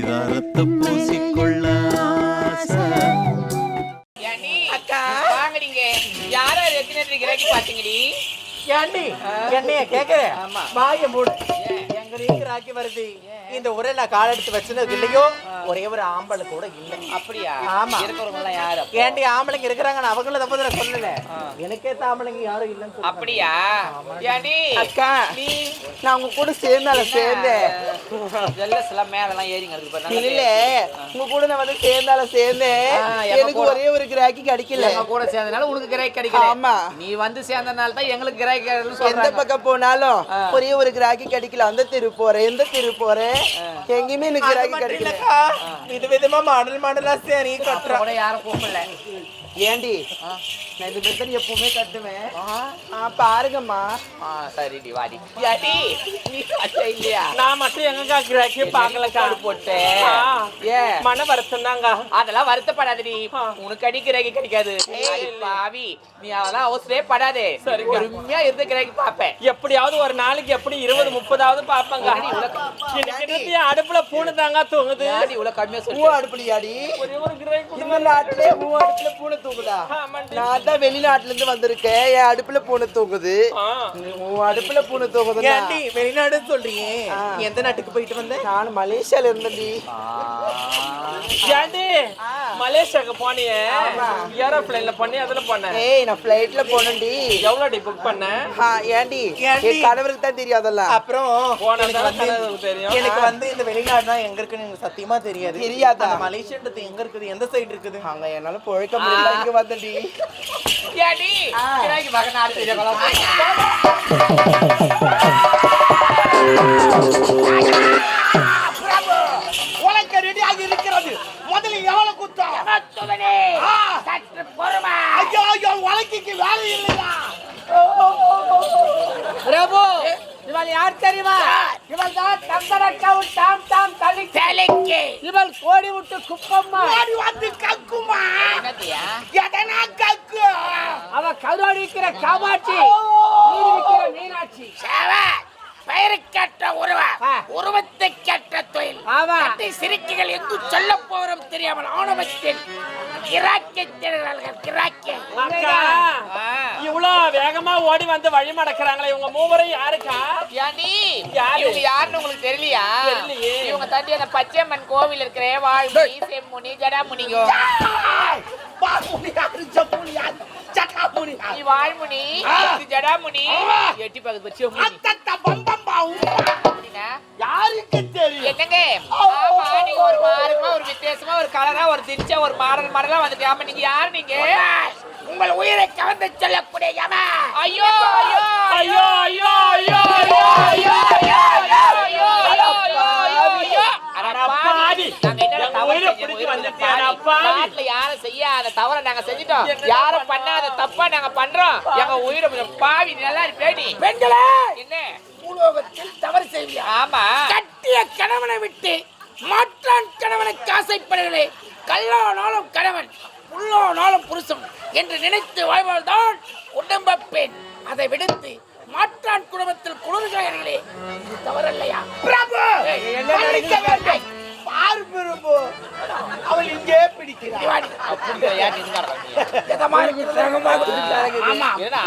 பரிதாரத்தை பூசிக்கொள்ள. ஏண்டி? வாங்குறீங்க. யாரோ எத்தனை கிராக்கி பாத்தீங்கடி? ஏண்டி? என்னைய கேக்குற? ஆமா. வாய மூடு. ராக்கி வருது. இந்த ஊரை நான் கால் எடுத்து வச்சது இல்லையோ? ஒரே ஒரு ஆம்பளை கூட இல்ல. அப்படியா? ஆமா. இருக்கிறவங்க எல்லாம் யாரு? ஏண்டி ஆம்பளைங்க இருக்கிறாங்க நான் அவங்கள தப்பு நான் சொல்லல எனக்கே ஆம்பளைங்க யாரும் இல்லைன்னு. அப்படியா? ஏண்டி? அக்கா நீ? நான் உங்க கூட சேர்ந்தால சேர்ந்தேன். இதெல்லாம் சில மேலெல்லாம் ஏறிங்க இருக்கு இல்ல. உங்க கூட நான் வந்து சேர்ந்தால சேர்ந்தேன். எனக்கு ஒரே ஒரு கிராக்கி கிடைக்கல. எங்க கூட சேர்ந்தனால உனக்கு கிராக்கி கிடைக்கல. ஆமா. நீ வந்து சேர்ந்தனால தான் எங்களுக்கு கிராக்கி எந்த பக்கம் போனாலும். ஒரே ஒரு கிராக்கி கிடைக்கல. அந்த தெரு திருப்போறே எந்த திருப்போறே? எங்கேயுமே எனக்கு கிடைக்கல. விதவிதமா மாடல் மாடலா சரி கட்டுறோம் யாரும் போகல ஏண்டி? நான் இது மாதிரி எப்பவுமே கட்டுவேன். ஆ, பாருங்கம்மா. ஆ சரிடி வாடி. கட்ட இல்லையா? நான் மட்டும் எங்கக்கா கிராக்கி பார்க்கலக்கா காடு போட்டு? ஆ. ஏ? மன வருத்தம் தாங்க அதெல்லாம் வருத்தப்படாதடி. உனக்கு அடி கிராக்கி கிடைக்காது பாவி. நீ அதெல்லாம் அவசரே படாதே. சரிங்க. பொறுமையா இருந்து கிராக்கி பாப்பேன். எப்படியாவது ஒரு நாளைக்கு எப்படி இருபது முப்பதாவது பாப்பங்க அடுப்புல பூனை தாங்க தூங்குது இவ்வளவு கம்மியா பூ சொல்லி அடுப்புலையாடி ஒரே ஒரு கிராக்கி பூ அடுப்புல பூனை தூங்குதா? ஆமாண்டி. நான் தான் வெளிநாட்டுல இருந்து வந்திருக்கேன். என் அடுப்புல பூனை தூங்குது. ஆ. உன் அடுப்புல பூனை தூங்குது ஏண்டி வெளிநாடு சொல்றீங்க. எந்த நாட்டுக்கு போயிட்டு வந்த? நான் மலேசியால இருந்தேன்டி. ஏண்டி மலேசியாக்கு போனியே? ஏரோப்ளேன்ல பண்ணி அதுல பண்ண ஏய் நான் ஃப்ளைட்ல போனேன்டி. எவ்வளோடி புக் பண்ண? ஆ, ஏண்டி? என் கணவருக்கு தான் அப்புறம் எனக்கு வந்து கனவுக்கு தெரியும். எனக்கு வந்து இந்த வெளிநாடுனா எங்க இருக்குன்னு எனக்கு சத்தியமா தெரியாது. தெரியாதா? அந்த மலேசியன்றது எங்க இருக்குது? எந்த சைடு இருக்குது? அங்க என்னால பொழைக்க முடியல. இங்க வந்தடி. ஏடி கிராக்கி பார்க்க நாடு தெரியும் உலக ரெடியாக இருக்கிறது. முதல்ல எவ்வளவு குத்தம்? சற்று பொறுமை. ஐயோ ஐயோ உலகிக்கு வேலை இல்லையா? பிரபு இவள் யார் தெரியுமா? இவள் தான் தம்பரக்காவும் டாம் டாம் தலி. தலைக்கு இவள் கோடி விட்டு குப்பம்மா வந்து கக்குமா? நீர்விக்கிற காமாட்சி நீர்விக்கிற மீனாட்சி. உருவத்தை கேட்ட தொழில். கட்டி சிறுக்கிகள் என்று சொல்ல தெரியாமல் ஆணவத்தில் கிராக்கிய திறனாளர்கள் கிராக்கிய அக்கா இவ்வளோ வேகமா ஓடி வந்து வழி மடக்குறாங்களே இவங்க மூவரும் யாருக்கா? ஏண்டி யாரு? இவங்க யாருன்னு உங்களுக்கு தெரியலையா? தெரியலையே. இவங்க தாண்டி அந்த பச்சையம்மன் கோவில் இருக்கிற வாழ்முனி செம்முனி யாரு யாரு நீ யாரு வாழ்முனி இது ஜடாமுனி எட்டி பக்கத்து பச்சையம்மனி அத்தத்த பம்பம் பாவும். யாருக்கு தெரியும்? என்னங்க? ஆமா நீங்க ஒரு மாறுமா ஒரு வித்தியாசமா ஒரு கலரா ஒரு திரிச்சா ஒரு மாடல் மாடலா வந்துட்டு ஆமா நீங்க யாரு நீங்க? உங்கள் உயிரை கவர்ந்து செல்லக்கூடிய யமன். ஐயோ ஐயோ ஐயோ ஐயோ ஐயோ ஐயோ ஐயோ ஐயோ ஐயோ ஐயோ. நாங்க தவறு செஞ்சோம். நாட்டுல யாரும் செய்யாத தவறை நாங்க செஞ்சுட்டோம் யாரும்? பண்ணாத தப்பா நாங்க பண்றோம் எங்க உயிரை பாவி நல்லா இருப்பேடி பெண்களே என்ன பூலோகத்தில் தவறு செய்வியா ஆமா கட்டிய கணவனை விட்டு மாற்றான் கணவனுக்கு ஆசைப்படுகிறே கல்லானாலும் கணவன் உள்ளோனாலும் புருஷன் என்று நினைத்து வாழ்வால்தான் உடம்ப பெண் அதை விடுத்து மாற்றான் குடும்பத்தில் குளிர்காயர்களே இது தவறல்லையா? பிரபு! பாரு அவள் இங்கே பிடிக்கிறாள்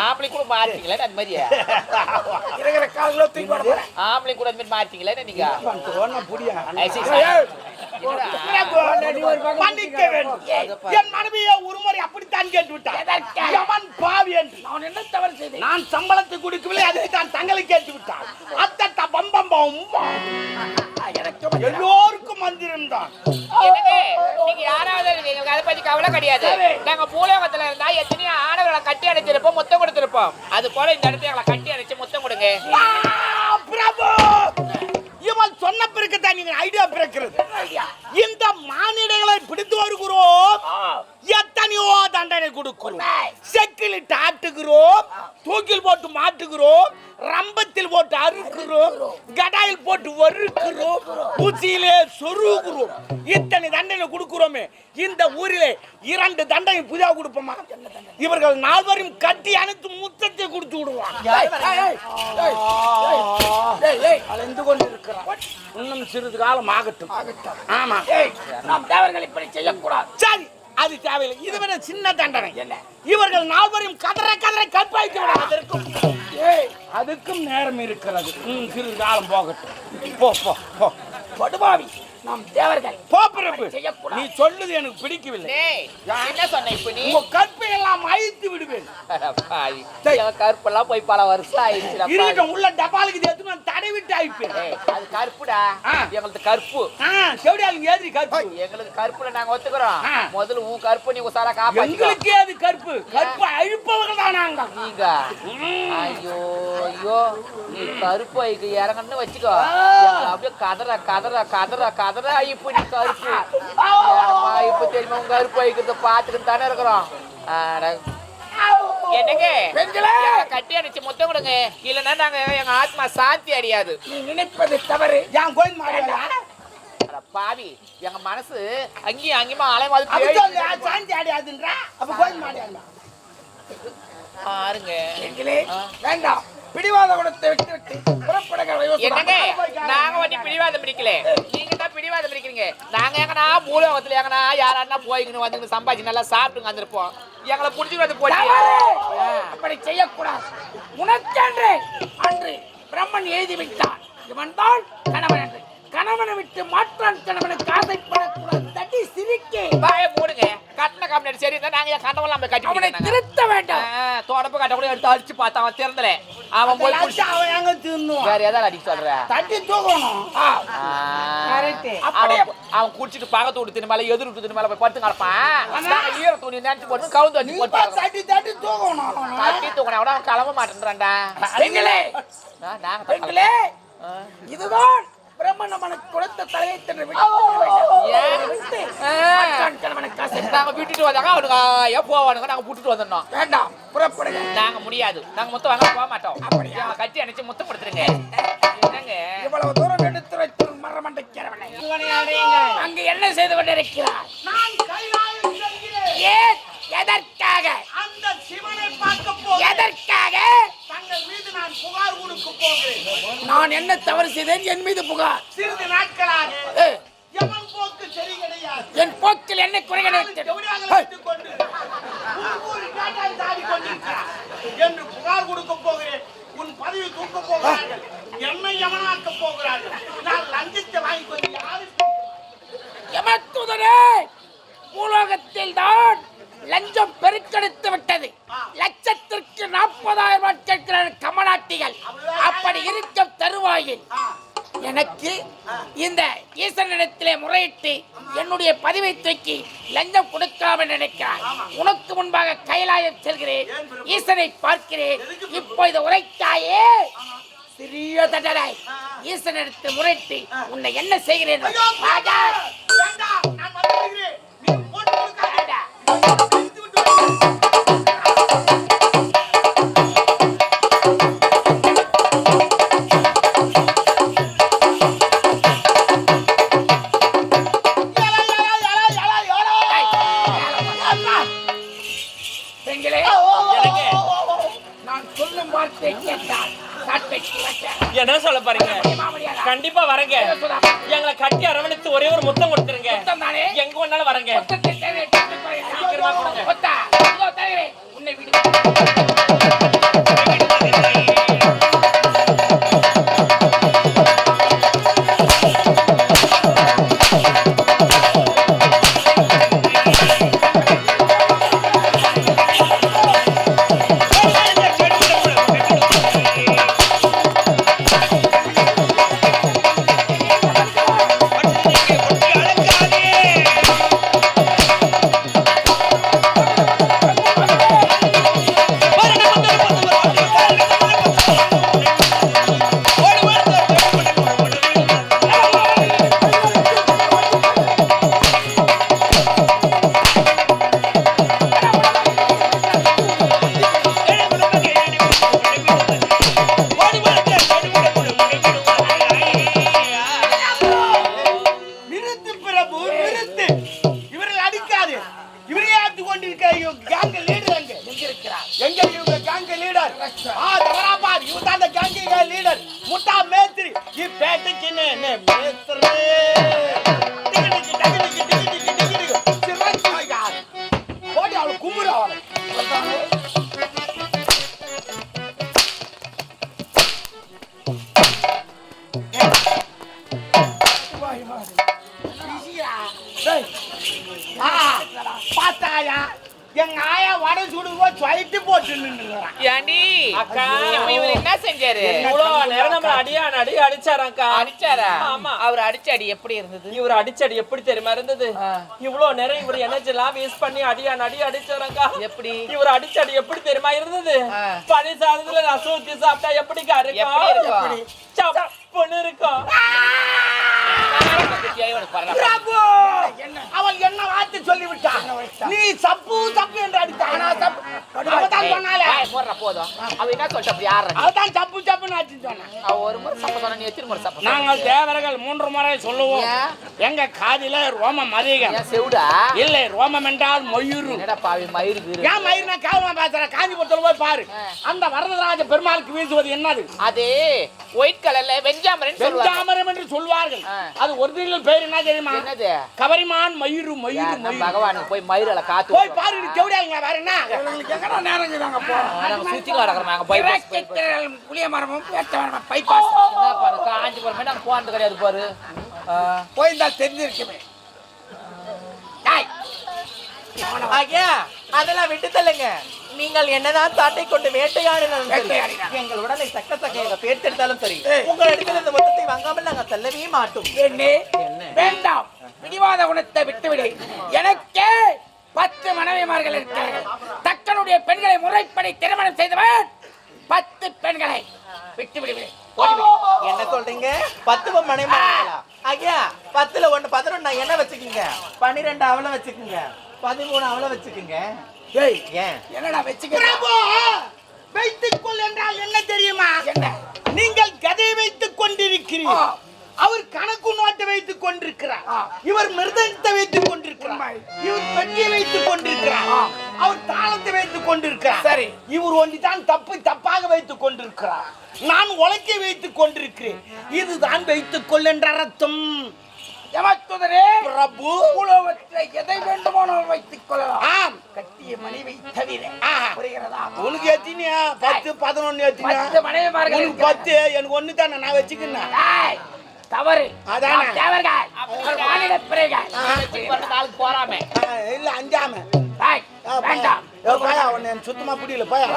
ஆம்பளை கூட மாறிட்டீங்களே அது மாதிரியா? இருக்கிற காலங்களோ தூக்கி ஆம்பளை கூட அது மாதிரி மாறிட்டீங்களே நீங்க? புரியா மன்னிக்க வேண்டும். என் மனைவியை ஒருமுறை அப்படித்தான் கேட்டு விட்டான்? எவன் பாவி என்று. நான் என்ன தவறு செய்தேன்? நான் சம்பளத்தை கொடுக்கவில்லை அதுக்கு தான் தங்களை கேட்டு விட்டான் அத்தட்ட பம்பம் எனக்கு எல்லோருக்கும் மந்திரம் தான். என்னங்க நீங்க யாராவது எங்களுக்கு அதை பத்தி கவலை கிடையாது. நாங்க பூலோகத்துல இருந்தா எத்தனையோ ஆடவர்களை கட்டி அடைச்சிருப்போம் முத்தம் கொடுத்திருப்போம். அது போல இந்த இடத்துல எங்களை கட்டி அடைச்சு முத்தம் கொடுங்க. சொன்ன பிறகு தான் நீங்கள் ஐடியா பிறக்கிறது. இந்த மானிடங்களை பிடித்து வருகிறோம். எத்தனையோ தண்டனை கொடுக்கிறோம். செக்கிலிட்டு ஆட்டுகிறோம். தூக்கில் போட்டு மாட்டுகிறோம். ரம்பத்தில் போட்டு அறுக்கிறோம். கடாயில் போட்டு வறுக்கிறோம். ஊசியிலே சொருகுறோம். இத்தனை தண்டனை கொடுக்கிறோமே. இந்த ஊரிலே இரண்டு தண்டனை புதிதாக கொடுப்போமா? இவர்கள் நால்வரையும் கட்டி அணைத்து முத்தத்தை கொடுத்து விடுவான் அலைந்து கொண்டிருக்கிறார். இன்னும் சிறிது காலம் ஆகட்டும். ஆமா. ஏய், நாம் தேவர்கள் இப்படி செய்யக்கூடாது. சரி. அது தேவையில்லை. இது விட சின்ன தண்டனை. என்ன? இவர்கள் நால்வரையும் கதற கதற கற்பாய்த்து விட அதற்கும் ஏய் அதுக்கும் நேரம் இருக்கிறது. ம், சிறிது காலம் போகட்டும். போ போ போ. படுபாவி. நாம் தேவர்கள். போ பிறப்பு செய்யக்கூடாது. நீ சொல்லுது எனக்கு பிடிக்கவில்லை. என்ன சொன்ன இப்ப நீ? உங்க கற்பை எல்லாம் அழித்து விடுவேன். கருப்பெல்லாம் போய் பல வருஷம். இருக்கட்டும் உள்ள டபாலுக்கு எடுத்து நான் தடை விட்டு அழிப்பேன். ஏய், அது கருப்புடா. எங்களுக்கு கருப்பு. ஆ செவிடாளுங்க ஏறி கற்பு எங்களுக்கு கருப்புல நாங்க ஒத்துக்கிறோம். முதல்ல உன் கருப்பு நீ உசாரா காப்பாத்திக்கோ. எங்களுக்கே அது கற்பு கற்பு அழிப்பவர்கள் தான் நாங்க. நீங்க ஐயோ ஐயோ. நீ கருப்பு ஐக்கு இறங்கன்னு வச்சுக்கோ. அப்படியே கதற கதற கதற கதற இப்ப நீ கருப்பு. இப்ப தெரியுமா உங்க கருப்பு ஐக்கிறத பாத்துக்கிட்டு தானே இருக்கிறோம். என்னங்க? பெண்களே! கட்டி அடிச்சு முத்தம் கொடுங்க. இல்லைன்னா நாங்க எங்க ஆத்மா சாந்தி அடையாது. நீ நினைப்பது தவறு. என் கோயில் மாறியா அட பாவி எங்க மனசு அங்கேயும் அங்கேயுமா அலை மாதிரி அப்ப பேய் சொல்லு சாந்தி அடையாதுன்றா? அப்ப கோயில் மாறியா பாருங்க. வேண்டாம். பிடிவாத குணத்தை விட்டு விட்டு. நாங்க வந்து பிடிவாதம் பிடிக்கல. நீங்க பிடிவாதம் பிடிக்கிறீங்க நாங்க எங்கனா மூலகத்துல எங்கனா யாரானா போய்க்கணும் வந்து சம்பாதிச்சு நல்லா சாப்பிட்டுங்க வந்திருப்போம். எங்களை புடிச்சு வந்து தவறு! அப்படி செய்யக்கூடாது. உனக்கென்று அன்று பிரம்மன் எழுதி விட்டான் இவன் தான் கணவன் என்று. கணவனை விட்டு மாற்றான் கணவனுக்கு ஆசைப்படக்கூடாது. தட்டி சிரிக்கே. சரி இருந்தா நாங்க என் கண்டவெல்லாம் போய் கட்டி அவனை திருத்த வேண்டாம். தொடப்பு கட்ட கூட எடுத்து அடிச்சு பார்த்தா அவன் திறந்தல அவன் போய் அவன் எங்க தின்னும் வேற ஏதாவது அடிக்க சொல்ற? தட்டி தூக்கணும். அவன் குடிச்சிட்டு பக்கத்து விட்டு தின்னு மேல எதிர் விட்டு தின்னு மேல போய் படுத்து கிடப்பான். ஈர துணி நினைச்சு போட்டு கவுந்து வச்சு போட்டு. தட்டி தட்டி தூக்கணும் கட்டி தூக்கினா கூட அவன் கிளம்ப மாட்டேன்றான்டா. நாங்க பெண்களே. இதுதான் பிரம்மன் அவனுக்கு கொடுத்த தலையை தின்று கணவனுக்கு ஆசை நாங்க விட்டுட்டு வந்தாங்க அவனுக்கு எப்போ போவானுங்க நாங்க விட்டுட்டு வந்துடணும். வேண்டாம் புறப்படுங்க. நாங்க முடியாது. நாங்க மொத்தம் வாங்க போக மாட்டோம். எங்களை கட்டி அணைச்சு முத்தம் படுத்துருங்க என்னங்க? இவ்வளவு தூரம் எடுத்து வைத்து மரமண்டைக்கிறவனை அங்கு என்ன செய்து கொண்டிருக்கிறார்? ஏன் எதற்காக? அந்த சிவனை பார்க்க போகிறேன். எதற்காக? தங்கள் மீது நான் புகார் கொடுக்க போகிறேன். நான் என்ன தவறு செய்தேன்? என் மீது புகார். சிறிது நாட்களாக என் போக்கில் என்ன கொண்டிருக்கிறார் என்று புகார் கொடுக்க போகிறேன். உன் பதவி தூக்க போகிறார்கள். என்னை எவனாக்க போகிறார்கள். நான் லஞ்சத்தை வாங்கி பூலோகத்தில் தான் லஞ்சம் பெருக்கெடுத்து விட்டது. லட்சத்திற்கு நாற்பதாயிரம் ரூபாய் கேட்கிற கமலாட்டிகள். அப்படி இருக்கும் தருவாயில். எனக்கு இந்த ஈசனிடத்திலே முறையிட்டு என்னுடைய பதிவை தூக்கி லஞ்சம் கொடுக்காமல் நினைக்கிறாய். உனக்கு முன்பாக கைலாயம் செல்கிறேன். ஈசனை பார்க்கிறேன். இப்போ இதை உரைத்தாயே. சிறிய தண்டனை ஈசனிடத்தில் முறையிட்டு உன்னை என்ன செய்கிறேன்? ராஜா! நான் பார்த்தாயா? எங்க ஆயா வடை சுடுவோம் சொல்லிட்டு போட்டு அக்கா. இவர் என்ன செஞ்சாரு? இவ்வளவு நேரம் நம்ம அடியா அடி அடிச்சாராக்கா அடிச்சாரா? ஆமா. அவர் அடிச்ச அடி எப்படி இருந்தது? இவர் அடிச்சடி எப்படி தெரியுமா இருந்தது. இவ்வளவு நேரம் இவர் எனர்ஜி எல்லாம் வேஸ்ட் பண்ணி அடியா நடி அடிச்சாராக்கா எப்படி? இவர் அடிச்சடி எப்படி தெரியுமா இருந்தது. பழைய சாதத்துல ரசம் ஊத்தி சாப்பிட்டா எப்படிக்கா எப்படி இருக்கும்? இருக்கும் சப்புன்னு இருக்கும் என்ன? வார்த்தை சொல்லி விட்டான் நீ சப்பு சப்பு என்று அடித்தான் அவதான் சொன்னாலே ஏய், போடுறா, போதும். அவ என்ன சொல்லிட்டு அப்படி யாரு அவதான் சப்பு சப்புன்னு அடிச்சு சொன்னான். அவ ஒரு முறை சப்ப சொன்னா நீ எத்தனை முறை சப்ப சொன்ன? நாங்கள் தேவர்கள் மூன்று முறை சொல்லுவோம்? எங்க காதில ரோமம் அதிகம் செவுடா? இல்லை ரோமம் என்றால் மொய்யுரு என்னடா பாவி மயிறு கீறு ஏன் மயிர்னா கேவலமா பேசுற? காஞ்சிபுரத்துல போய் பாரு. அந்த வரதராஜ பெருமாளுக்கு வீசுவது என்னது? அது. ஒயிட் கலர்ல வெஞ்சாமரன் வெஞ்சாமரம் என்று சொல்வார்கள். அது ஒரிஜினல் பேர் என்ன தெரியுமா? என்னது? கவரிமான் மயிரு மயிரு யார் நம்ம பகவானுக்கு போய் மயிரில காத்து போய் பாரு நீ கேவடியாங்க வேற என்ன? எங்கடா நேரங்கிறாங்க போ. நாங்க சுத்தி கிடக்குறோம் நாங்க போய் போய். புளிய மரமும் மரமும் பைபாஸ் என்ன பாரு காஞ்சிபுரமே நாங்க போனது கிடையாது பாரு. ஆ. போயிருந்தா தெரிஞ்சிருக்குமே. அதெல்லாம் விட்டு தள்ளுங்க. நீங்கள் என்னதான் சாட்டை கொண்டு வேட்டையாடினாலும் சரி. எங்கள் உடலை சக்க சக்கையாக பேர்த்தெடுத்தாலும் சரி உங்களிடத்தில் இந்த மொத்தத்தை வாங்காமல் நாங்கள் செல்லவே மாட்டோம். பெண்ணே, வேண்டாம். பிடிவாத குணத்தை விட்டுவிடு. எனக்கே பத்து மனைவிமார்கள் இருக்கிறார்கள். தக்கனுடைய பெண்களை முறைப்படி திருமணம் செய்தவன் பத்து பெண்களை விட்டு விடுவேன் என்ன சொல்றீங்க? பத்து மனை ஐயா பத்துல ஒண்ணு பதினொன்னு என்ன வச்சுக்கோங்க? பன்னிரெண்டு அவளை வச்சுக்கோங்க. பதிமூணு அவளை வச்சுக்கோங்க. ஏய் ஏன்? என்னடா வச்சுக்க பிரபு வைத்துக் கொள் என்றால் என்ன தெரியுமா? என்ன? நீங்கள் கதை வைத்துக் கொண்டிருக்கிறீர்கள். அவர் கணக்கு நோட்டை வைத்துக் கொண்டிருக்கிறார். இவர் மிருதங்கத்தை வைத்துக் கொண்டிருக்கிறார். இவர் பெட்டியை வைத்துக் கொண்டிருக்கிறார். அவர் தாளத்தை வைத்துக் கொண்டிருக்கிறார். சரி. இவர் ஒன்றிதான் தப்பு தப்பாக வைத்துக் கொண்டிருக்கிறார். நான் உலக்கை வைத்துக் கொண்டிருக்கிறேன். இதுதான் வைத்துக் கொள் என்ற அர்த்தம். யமத்துதரே பிரபு. உலகத்தில் பத்து பதினொன்னு எத்தினியா பத்து எனக்கு ஒண்ணு தானே நான் வச்சுக்கினேன்? ஏய், தவறு. அதானே. போறாமே. இல்ல அஞ்சாம. சுத்தமா புரியல போயா.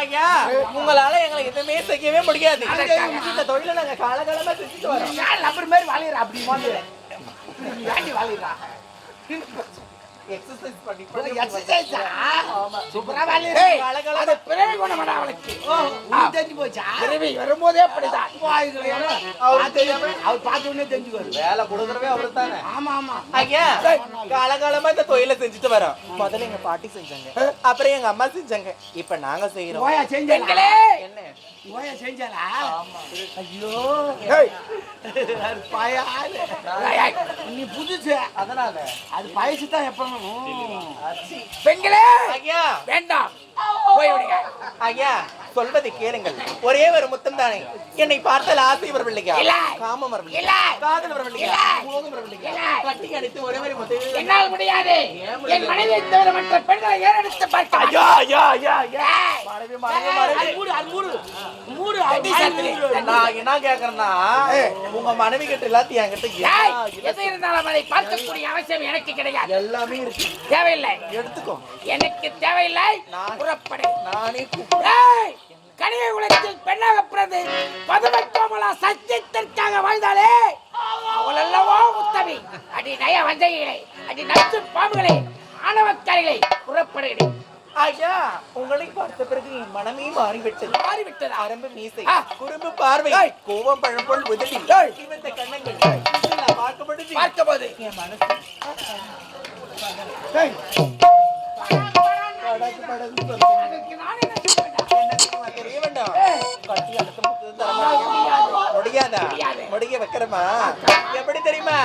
ஐயா உங்களால எங்களை எதுவுமே செய்யவே முடியாது. இந்த தொழிலை நாங்க காலகாலமா செஞ்சுட்டு வரோம். லப்பர் மாதிரி வாழிடுற அப்படி மாதிரி வாழிடுறா எக்ஸசைஸ் பண்ணி எக்ஸசைஸா சூப்பரா வாழிடுற ஏய், காலகாலமா அது பிறவி குணமடா அவளுக்கு. உனக்கு தெரிஞ்சு போச்சா? பிறவி வரும்போதே அப்படிதான். அவர் பார்த்த உடனே தெரிஞ்சுக்குவாரு வேலை கொடுக்குறவே அவரு தானே ஆமா ஆமா. ஐயா காலகாலமா இந்த தொழிலை செஞ்சுட்டு வரோம். முதல்ல எங்க பாட்டி செஞ்சாங்க. அப்புறம் எங்க அம்மா செஞ்சாங்க. இப்ப நாங்க செய்யறோம் பெண்களே! என்ன ஓயா செஞ்சாலா ஐயோ. நீ புதுசு. அதனால அது வயசு தான் எப்பவும். பெண்களே! ஐயா வேண்டாம். போய்விடுங்க ஐயா சொல்வதை கேளுங்கள். ஒரே ஒரு முத்தம் தானே என்னை பார்த்தால் ஆசை வரவில்லையா. காமம் வரவில்லையா? இல்லை. காதல் வரவில்லையா? இல்லை. மோகம் வரவில்லையா? இல்லை. கட்டி அடித்து ஒரே ஒரு முத்தம். என்னால் முடியாது. என் மனைவியை தவிர மற்ற பெண்களை ஏறெடுத்து பார்க்க ஐயா ஐயா ஐயா மனைவி மனைவி மனைவி. மூடு அது மூடு. மூடு தண்ணி நான் என்ன கேக்குறேன்னா உங்க மனைவி கிட்ட எல்லாத்தையும் என்கிட்ட எது இருந்தாலும் அதை பார்க்கக்கூடிய அவசியம் எனக்கு கிடையாது. எல்லாமே இருக்கு. தேவையில்லை. எடுத்துக்கோ. எனக்கு தேவையில்லை. புறப்படு. நானே கூப்பிடுறேன் ஏய், கனிய குலத்தில் பெண்ணாக பிறந்து பதுமைக்கோமலா சத்தியத்திற்காக வாழ்ந்தாலே அவள் அல்லவோ அடி நய வஞ்சகிகளே அடி நச்சு பாம்புகளே ஆணவக்காரிகளே புறப்படுகிறேன் ஐயா உங்களை பார்த்த பிறகு என் மனமே மாறிவிட்டது. மாறிவிட்டதா? ஆரம்ப மீசை. குறும்பு பார்வை. கோவம் பழம்போல் உதவி. ஏய். சிவந்த கண்ணங்கள் பார்க்கப்படுது பார்க்கும்போது? என் மனசு படகு படகு வேண்டாம் கட்டி முடியாதா முடிய வைக்கிறமா எப்படி தெரியுமா